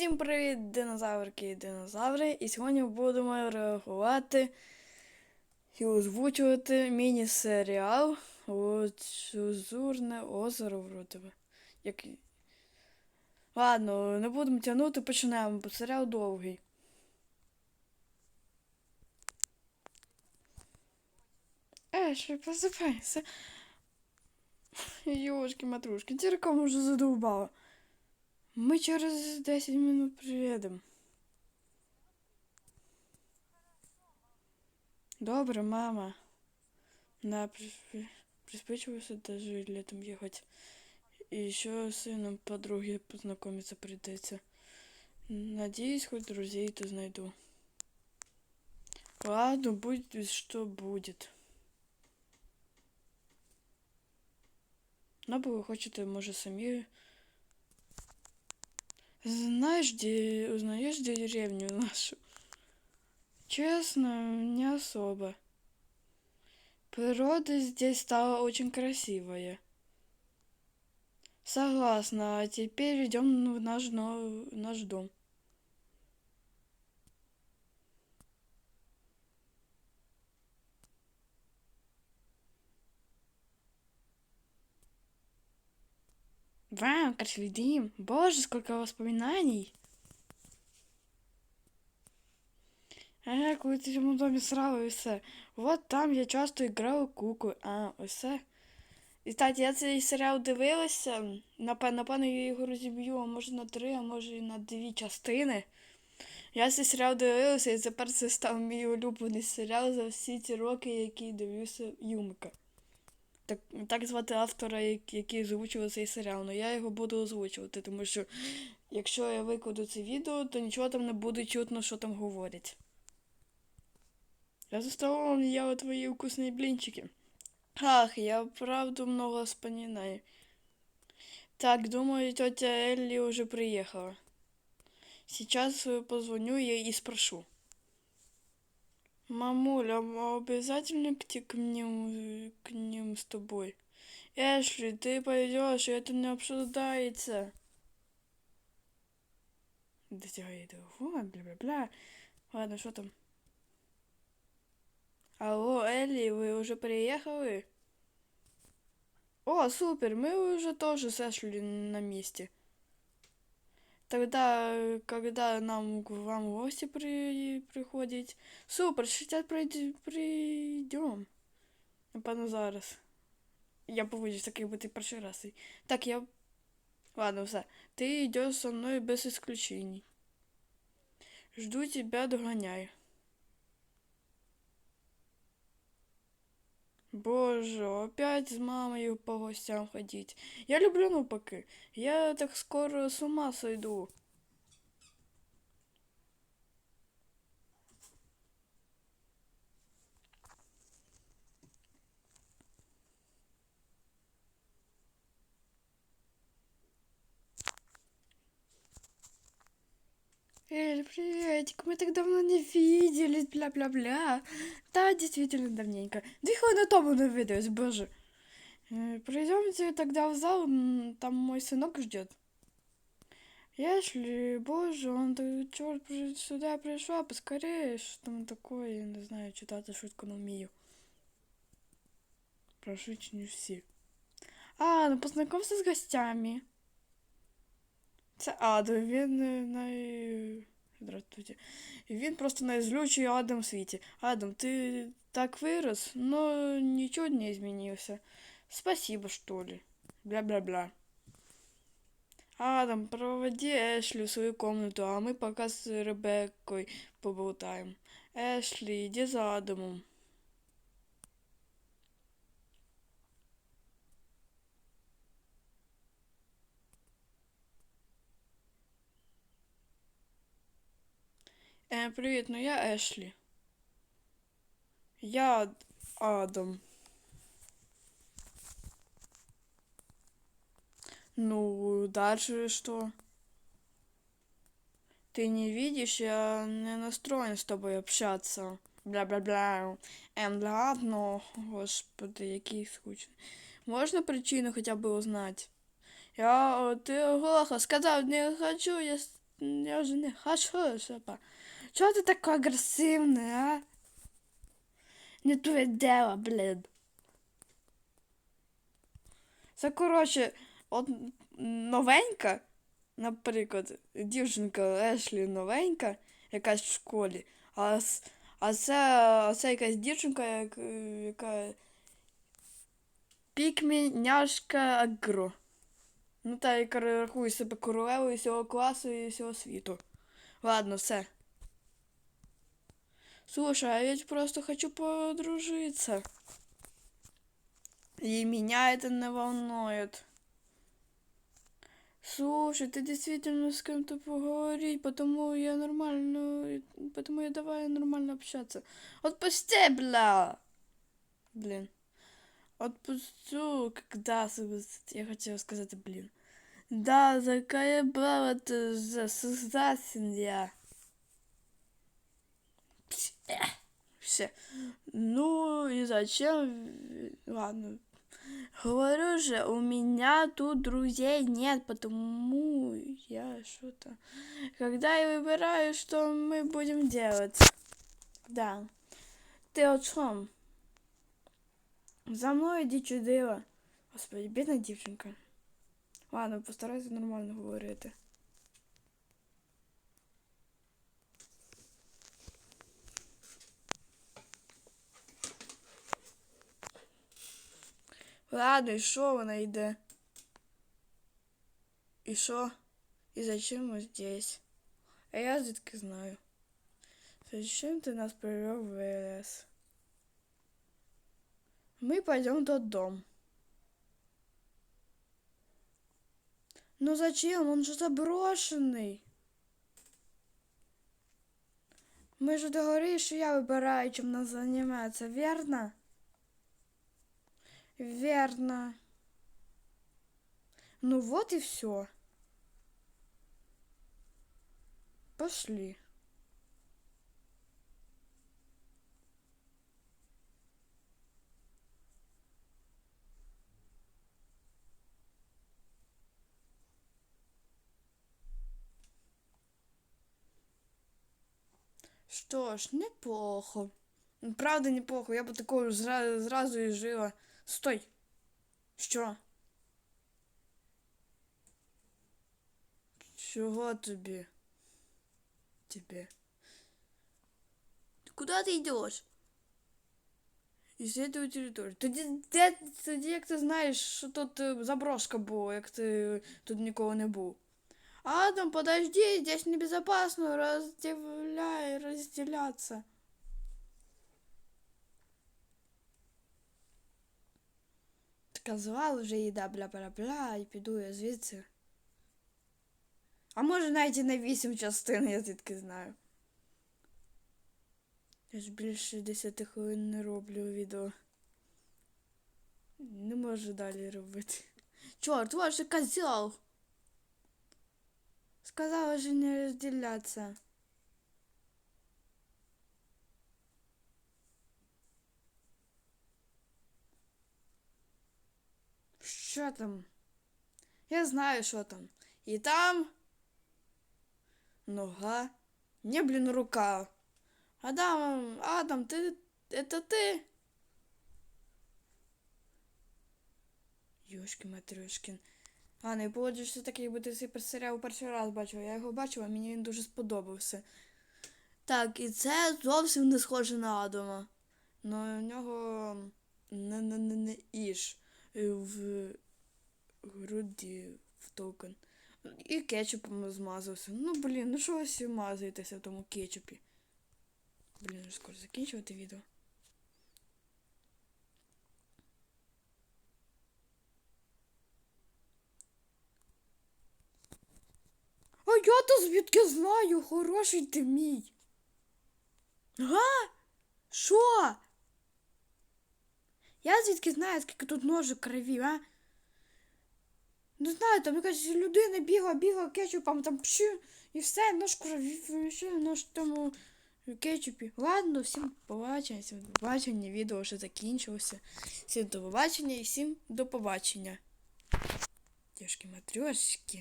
Всім привіт, динозаврики і динозаври! І сьогодні будемо реагувати і озвучувати міні-серіал Лазурне озеро вроде би. Як... Ладно, не будемо тягнути, почнемо, бо серіал довгий. Ешлі, просипайся. Ёшки матрушки, церком уже задовбала. Мы через 10 минут приедем. Добре, мама. Да, при- приспичивался даже летом ехать. И еще с сыном подруги познакомиться придется. Надеюсь, хоть друзей-то найду. Ладно, будет что будет. Ви хочете, може, самі. Знаешь, где узнаешь деревню нашу? Честно, не особо. Природа здесь стала очень красивая. Согласна, а теперь идем в наш, наш дом. Красивый дым. Боже, сколько воспоминаний. А, коли ти в цьому домі срала і все. Вот там я часто грала куклу. А, все. І кстати, я цей серіал дивилася. Напевно, я його розіб'ю, а може на три, а може і на дві частини. Я цей серіал дивилася, і тепер це став мій улюблений серіал за всі ці роки, які дивлюся Юмика Так, так звати автора, як- який озвучував цей серіал. Ну я його буду озвучувати, тому що якщо я викладу це відео, то нічого там не буде чутно, що там говорять. Я за столом ела твои вкусные блинчики. Ах, я правду много вспоминаю. Так, думаю, тетя Элли уже приехала. Сейчас э, позвоню ей и спрошу. Мамуля, а обязательно идти к ним, к ним с тобой? Эшли, ты пойдешь, это не обсуждается. Дотягай телефон, бля-бля-бля. Ладно, что там? Алло, Элли, вы уже приехали? О, супер, мы уже тоже сошли на месте. Тогда, э, когда нам к вам гости при, приходить. Супер, сейчас придем. Напевно, зараз. Я поводжусь так, якби ти перший раз. Так, я. Ладно, все. Ты идешь со мной без исключений. Жду тебя, догоняю. Боже, опять з мамою по гостям ходить. Я люблю навпаки. Я так скоро с ума сойду. Эль, приветик, мы так давно не виделись, бля-бля-бля. Да, действительно давненько. Две хвилини тому не виделись, боже. Э, Пройдемте тогда в зал, м, там мой сынок ждет. Если, боже, он так, черт, при- сюда пришел, поскорее, что там такое, я не знаю, читати швидко не вмію. Прошу, не всі. А, ну познайомся з гостями. Це Адам, він е, най... Здравствуйте. Він просто найзлючий Адам в світі. Адам, ти так вирос, но нічого не змінився. Спасибо, что ли. Бля-бля-бля. Адам, проводи Эшли в свою комнату, а мы пока с Ребеккой поболтаем. Эшли, иди за Адамом. Е, привіт, ну я Ешлі. Я Адам. Ну, дальше что? Ты не видишь, я не настроен с тобой общаться. Бля-бля-бля. Ем, ладно, господи, який скучний. Можна причину хоча б узнать? Я, о, ти оглоха, сказав, не хочу я я вже не хочу, шапа. Чого ти така агресивна, а? Не твоє дело, блін. Це, коротше, от новенька, наприклад, дівчинка Ешлі новенька, якась в школі, а, а це, а це якась дівчинка, як, яка пікміняшка агро. Ну та яка рахує себе королевою всього класу і всього світу. Ладно, все. Слушай, а я ведь просто хочу подружиться. И меня это не волнует. Слушай, ты действительно с кем-то поговорить, потому я нормально, потому я давай нормально общаться. Отпусти, бля! Блин. Отпусту, когда я хотела сказать, блин. Да, такая была ты за создатель я. Все. Ну и зачем? Ладно. Говорю же, у меня тут друзей нет, потому я что-то... Когда я выбираю, что мы будем делать. Да. Ты о чем? За мною іди чудила. Господи, бідна дівчинка. Ладно, постарайся нормально говорити. Ладно, і що вона йде? І що? І зачем ми здесь? А я звідки знаю? Зачем ты нас привел в ВЛС? Мы пойдем додому. Ну зачем? Он же заброшенный. Ми ж договорились, що я вибираю, чим нас займатися, верно? Верно. Ну вот и все. Пошли. Что ж, неплохо. Правда, неплохо. Я бы такого зра- зразу и жила. Стой. Що? Чого тобі? Тебе. Куда ти йдеш? Исследую територію. Тоді, де, тоді як ти знаєш, що тут е, заброшка була, як ти тут ніколи не був. Адам, подожди, здесь небезопасно разделяй, разделяться. Сказала вже їда бля-бля-бля, і піду я звідси. А може навіть і на вісім частин, я звідки знаю. Я ж більше 10 хвилин не роблю відео. Не можу далі робити. Чорт, же козел! Сказала же не разделяться. Що там? Я знаю, що там. І там нога. Не, блін, рука. Адам, Адам, ти. Это ти? Йошки матрюшкін. А, не погоджуєшся так, якби ти цей серіал перший раз бачила. Я його бачила, мені він дуже сподобався. Так, і це зовсім не схоже на Адама. Ну, у нього не, не, не, не іж в груді в токен. І кетчупом змазався. Ну, блін, ну що ви всі мазаєтеся в тому кетчупі? Блін, вже скоро закінчувати відео. А я то звідки знаю, хороший ти мій. Га? Що? Я звідки знаю, скільки тут ножик кровів, а? Не знаю, там якась людина бігла, бігла кетчупом, там пщу, і все, нож кровів, ще нож тому кетчупі. Ладно, всім побачення, всім до побачення, відео вже закінчилося. Всім до побачення і всім до побачення. Дівчатки, матрьошки.